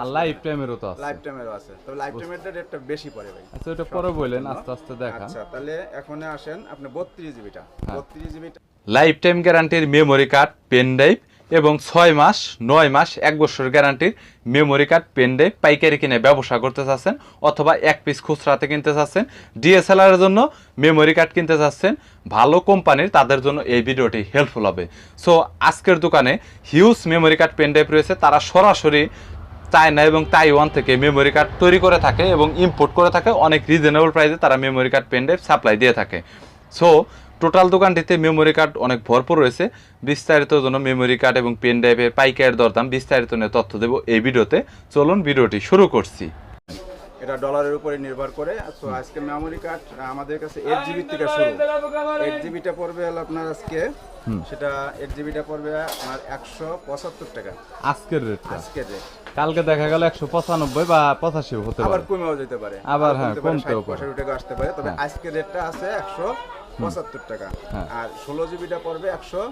আর life টাইমেরও তো আছে। Life টাইমেরও আছে। তবে লাইফ টাইমের রেটটা বেশি পড়ে ভাই। আচ্ছা ওটা পরে বললেন আস্তে আস্তে দেখান। আচ্ছা তাহলে এখন আসেন আপনি বত্রিশ জিবিটা হ্যাঁ। বত্রিশ জিবিটা লাইফ টাইম গ্যারান্টির মেমোরি কার্ড পেন ড্রাইভ এবং ছয় মাস নয় মাস এক বছর গ্যারান্টির মেমোরি কার্ড পেন ড্রাইভ পাইকারি কিনে ব্যবসা করতে চাচ্ছেন অথবা এক পিস খুচরাতে কিনতে চাচ্ছেন। ডিএসএলআর এর জন্য মেমোরি কার্ড কিনতে চাচ্ছেন। ভালো কোম্পানির তাদের জন্য এই ভিডিওটি হেল্পফুল হবে। সো আজকের দোকানে huge memory card pen drive রয়েছে। তারা সরাসরি চায়না এবং তাইওয়ান থেকে মেমোরি কার্ড তৈরি করে থাকে এবং ইম্পোর্ট করে থাকে। অনেক রিজনেবল প্রাইসে তারা memory card pen drive supply দিয়ে থাকে। সো টোটাল দোকানটিতে মেমোরি কার্ড অনেক ভরপুর রয়েছে। বিস্তারিত জন্য মেমোরি কার্ড এবং পেন ড্রাইভের পাইকারের দরদাম বিস্তারিত নিয়ে তথ্য দেব এই ভিডিওতে। চলুন ভিডিওটি শুরু করছি। এটা ডলারের উপরে নির্ভর করে। তো আজকে মেমোরি কার্ড আমাদের কাছে এইট জিবি থেকে শুরু। এইট জিবিটা পড়বে আপনার আজকে। সেটা এইট জিবিটা পড়বে আপনার একশো পঁচাত্তর টাকা। আজকের রেট আজকে রেট কালকে দেখা গেল একশো পঁচানব্বই বা পঁচাশি হতে আবার পারে। কমেও যেতে পারে। আবার হ্যাঁ, কমতে পারে, কমতেও পারে। টাকা আসতে পারে। তবে আজকে আজকের রেটটা আছে একশো পঁচাত্তর টাকা। হ্যাঁ। আর ষোলো জিবিটা পড়বে একশো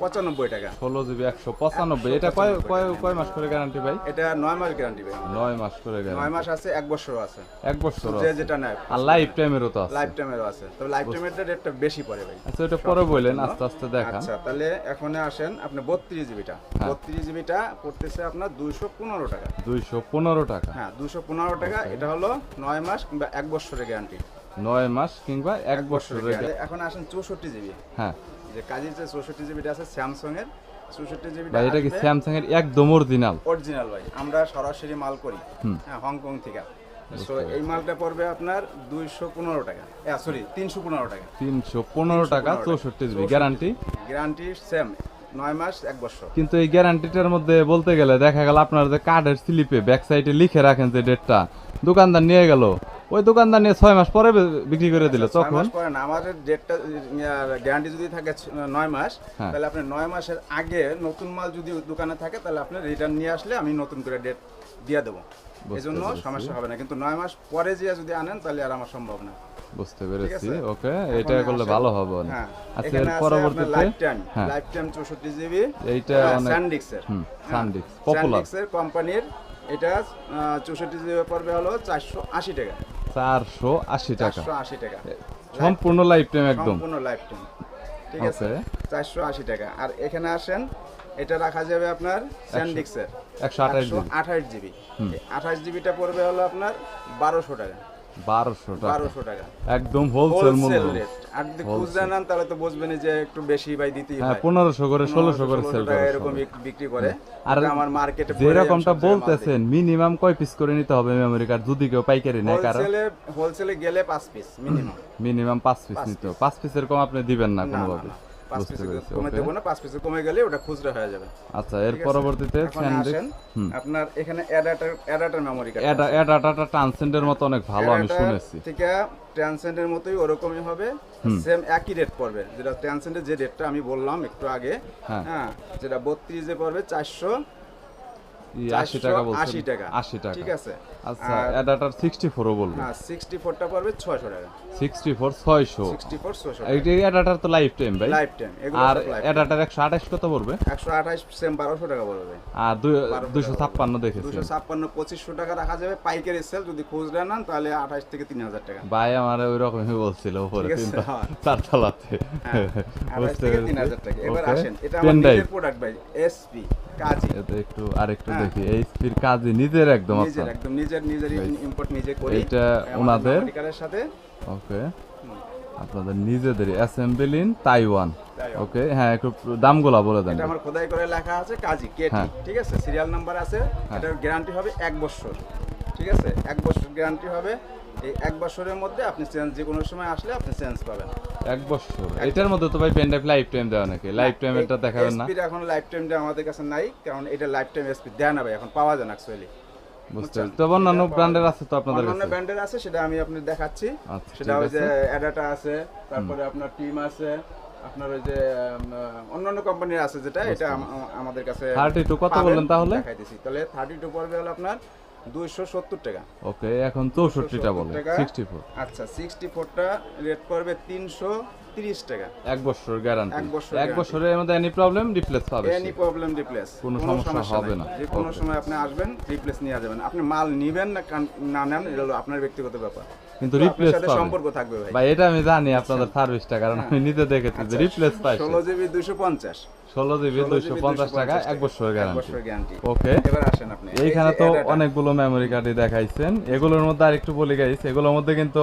পঁচানব্বই টাকা। ষোলো জিবি একশো পঁচানব্বই। এটা কয় কয় কয় মাস করে গ্যারান্টি ভাই? এটা নয় মাস গ্যারান্টি ভাই। নয় মাস করে নয় গ্যারান্টি মাস আছে এক বছর আছে। এক বছর যে যেটা নেয় আর লাইফ টাইমেরও তো আছে। লাইফ টাইমেরও আছে তবে লাইফ টাইমের রেটটা বেশি পড়ে ভাই। আচ্ছা ওটা পরে বললেন আস্তে আস্তে দেখান। আচ্ছা তাহলে এখন আসেন আপনি বত্রিশ জিবিটা। হ্যাঁ। বত্রিশ জিবিটা পড়তেছে আপনার দুইশো পনেরো টাকা। দুইশো পনেরো টাকা। হ্যাঁ দুশো পনেরো টাকা। এটা হলো নয় মাস কিংবা এক বছরের গ্যারান্টি নয় মাস কিংবা এক বছরের। এখন আসেন চৌষট্টি জিবি। হ্যাঁ। যে কাজের যে চৌষট্টি জিবিটা আছে স্যামসাং এর চৌষট্টি জিবিটা ভাই এটা কি স্যামসাং এর একদম অরিজিনাল অরিজিনাল ভাই। আমরা সরাসরি মাল করি হ্যাঁ হংকং থেকে। সো এই মালটা পড়বে আপনার দুইশো পনেরো টাকা। সরি তিনশো পনেরো টাকা। তিনশো পনেরো টাকা চৌষট্টি জিবি গ্যারান্টি গ্যারান্টি সেম নয় মাস এক বছর। কিন্তু এই গ্যারান্টিটার মধ্যে বলতে গেলে দেখা গেল আপনার যে কার্ডের স্লিপে ব্যাক সাইডে লিখে রাখেন যে ডেটটা দোকানদার নিয়ে গেল ওই দোকানদার নিয়ে ছয় মাস পরে বিক্রি করে দিল তখন। মাস পরে না আমাদের ডেটটা গ্যারান্টি যদি থাকে নয় মাস হ্যাঁ। তাহলে আপনি নয় মাসের আগে নতুন মাল যদি দোকানে থাকে তাহলে আপনি রিটার্ন নিয়ে আসলে আমি নতুন করে ডেট দিয়ে দেবো। এই জন্য সমস্যা হবে না কিন্তু নয় মাস পরে যে যদি আনেন তাহলে আর আমার সম্ভব না। বুঝতে পেরেছি? ওকে এটা করলে ভালো হবে হ্যাঁ আচ্ছা এর পরবর্তীতে লাইফ টাইম লাইফ টাইম চৌষট্টি জিবি এইটা অনেক স্যান্ডিক্সের হুম সানডিক্স পপুলার কোম্পানির এটা চৌষট্টি জিবি পড়বে হলো চারশো আশি টাকা। চারশো আশি টাকা। আশি টাকা। সম্পূর্ণ লাইফ টাইম একদম। সম্পূর্ণ লাইফ টাইম ঠিক আছে. চারশো আশি টাকা। আর এখানে আসেন এটা রাখা যাবে আপনার স্যান্ডিক্সের একশো আঠাশ জিবি আঠাশ জিবি আঠাশ জিবিটা পড়বে হলো আপনার বারোশো টাকা। বারোশো টাকা। বারোশো টাকা। একদম হোলসেল মূল্য। আর যদি খুচরা নেন তাহলে তো বুঝবেন যে একটু বেশি ভাই দিতেই হ্যাঁ হয়। পনেরোশো করে ষোলোশো করে সেল করে এরকম বিক- বিক্রি করে। আর আর আমার মার্কেটে যেরকমটা বলতেছেন মিনিমাম কয় পিস করে নিতে হবে আমেরিকার যদি কেউ পাইকারি নেয় কারণ হোলসেলে হোলসেলে গেলে পিস মিনিমাম মিনিমাম পাঁচ পিস নিতে পিসের কম আপনি দিবেন না কোনোভাবে। পাঁচ পিস কমে দেবো না পাঁচ পিসে কমে গেলে ওটা খুচরা হয়ে যাবে। আচ্ছা এর পরবর্তীতে এখন স্যান্ডউইচ আসেন। অ্যাডাপ্টার আপনার এখানে অ্যাডাপ্টার মেমোরি কার্ড এটা এটা ট্রান্সেন্ডের মতো অনেক ভালো আমি শুনেছি। ট্রান্সেন্ডের মতোই ওরকমই হবে সেম একই রেট পড়বে। যেটা ট্রান্সেন্ডের যে রেটটা আমি বললাম একটু আগে হ্যাঁ। হ্যাঁ যেটা বত্রিশে পড়বে চারশো আশি টাকা বলছেন। আশি টাকা। আশি টাকা। ঠিক আছে। আচ্ছা এডাটার সিক্সটি ফোরও বলব। হ্যাঁ সিক্সটি ফোরটা পড়বে ছয়শো টাকা। সিক্সটি ফোর ছয়শো। সিক্সটি ফোর ছয়শো এইটা এডাটার তো লাইফ টাইম ভাই। লাইফ টাইম আর এডাটার একশো আঠাশ কত পড়বে? একশো আঠাশ সেম বারোশো টাকা পড়বে। আর দুইশো ছাপ্পান্ন দেখেছি। দুশো ছাপ্পান্ন পঁচিশশো টাকা রাখা যাবে। পাইকারি সেল যদি খুচরা নেন তাহলে আঠাশ থেকে তিন হাজার টাকা। ভাই আমার ওই রকমই বলছিল উপরে হ্যাঁ। চার তলাতে। আঠাশ থেকে তিন হাজার টাকা। এবার আসেন এটা প্রোডাক্ট ভাই এসপি কাজী এটা একটু আরেকটু হ্যাঁ। দেখি। এই স্পির কাজে নিজের একদম নিজের একদম। নিজের নিজের ইম্পোর্ট নিজে করি। এটা ওনাদের? সাথে। ওকে। আপনাদের নিজেদের assemble in Taiwan Taiwan. Okay. হ্যাঁ একটু দামগুলা বলে দেন। এটা আমার খোদাই করে লেখা আছে কাজী কেটি হ্যাঁ। ঠিক আছে? সিরিয়াল নাম্বার আছে। এটার গ্যারান্টি হবে এক বছর। ঠিক আছে? এক বছর গ্যারান্টি হবে। এই এক বছরের মধ্যে আপনি চেঞ্জ যে কোনো সময় আসলে আপনি চেঞ্জ পাবেন। এক বছর। এটার মধ্যে তো ভাই পেন ড্রাইভ লাইফ টাইম দেওয়া নাকি? লাইফ টাইম এটা দেখাবেন না? এসপির এখন লাইফ টাইম আমাদের কাছে নাই কারণ এটা লাইফ টাইম এসপি দেয় না ভাই এখন পাওয়া যায় না অ্যাকচুয়ালি বুঝতে তবে অন্যান্য ব্র্যান্ডের আছে তো আপনাদের অন্যান্য কাছে? ব্র্যান্ডের আছে সেটা আমি আপনার দেখাচ্ছি। আচ্ছা, সেটা ওই যে অ্যাডাটা আছে তারপরে আপনার টিম আছে আপনার ওই যে অন্যান্য কোম্পানির আছে যেটা এটা আম- আম- আমাদের কাছে 32 কত বললেন তাহলে? দেখাইতেছি তাহলে থার্টি টু পড়বে হলো আপনার দুইশো সত্তর টাকা। ওকে এখন চৌষট্টিটা বলে টাকা। সিক্সটি ফোর আচ্ছা 64 টা রেট করবে তিনশো তিরিশ টাকা। এক বছর গ্যারান্টি এক বছর মধ্যে এনি প্রবলেম রিপ্লেস পাবে এনি প্রবলেম রিপ্লেস কোনো সমস্যা হবে না। যে কোনো সময় আপনি আসবেন রিপ্লেস নিয়ে যাবেন। আপনি মাল নিবেন না না নেন এটা হলো আপনার ব্যক্তিগত ব্যাপার। কিন্তু রিপ্লেস সম্পর্ক থাকবে ভাই। ভাই এটা আমি জানি আপনাদের সার্ভিসটা কারণ আমি নিজে দেখেছি যে রিপ্লেস পাই 16 জিবি দুশো পঞ্চাশ। ষোলো জিবি দুইশো পঞ্চাশ টাকা এক বছর গ্যারান্টি ওকে এবার আসেন আপনি। এইখানে তো অনেকগুলো মেমোরি কার্ডই দেখাইছেন। এগুলোর মধ্যে আর একটু বলে গাইস এগুলোর মধ্যে কিন্তু।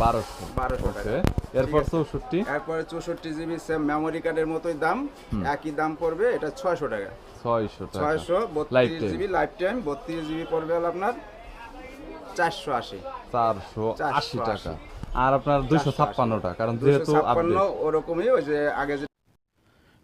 বারোশো। বারোশো টাকা। এরপর চৌষট্টি? এরপরে চৌষট্টি জিবি সেম মেমোরি কার্ডের মতোই দাম একই দাম পড়বে এটা ছয়শো টাকা। ছয়শো ছয়শো বত্রিশ জিবি লাইফ টাইম বত্রিশ জিবি পড়বে আপনার চারশো আশি। চারশো আশি টাকা। আর আপনার দুইশো ছাপ্পান্ন টাকা কারণ দুইশো যেহেতু ছাপ্পান্ন ওরকমই ওই যে আগে যে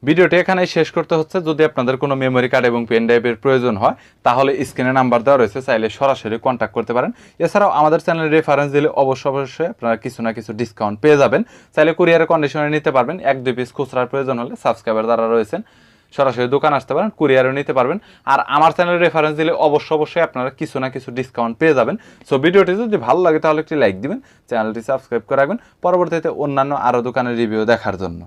ভিডিওটি এখানেই শেষ করতে হচ্ছে। যদি আপনাদের কোনো মেমোরি কার্ড এবং পেন ড্রাইভের প্রয়োজন হয়, তাহলে স্ক্রিনে নাম্বার দেওয়া রয়েছে, চাইলে সরাসরি কন্ট্যাক্ট করতে পারেন। এছাড়াও আমাদের চ্যানেলে রেফারেন্স দিলে অবশ্যই অবশ্যই আপনারা কিছু না কিছু ডিসকাউন্ট পেয়ে যাবেন। চাইলে কুরিয়ারের কন্ডিশনে নিতে পারবেন। এক, দুই পিস খুচরার প্রয়োজন হলে সাবস্ক্রাইবার দ্বারা রয়েছেন, সরাসরি দোকান আসতে পারেন কুরিয়ারও নিতে পারবেন। আর আমার চ্যানেলে রেফারেন্স দিলে অবশ্যই অবশ্যই আপনারা কিছু না কিছু ডিসকাউন্ট পেয়ে যাবেন। সো ভিডিওটি যদি ভালো লাগে, তাহলে একটি লাইক দিবেন চ্যানেলটি সাবস্ক্রাইব করে রাখবেন। পরবর্তীতে অন্যান্য আরও দোকানের রিভিউ দেখার জন্য।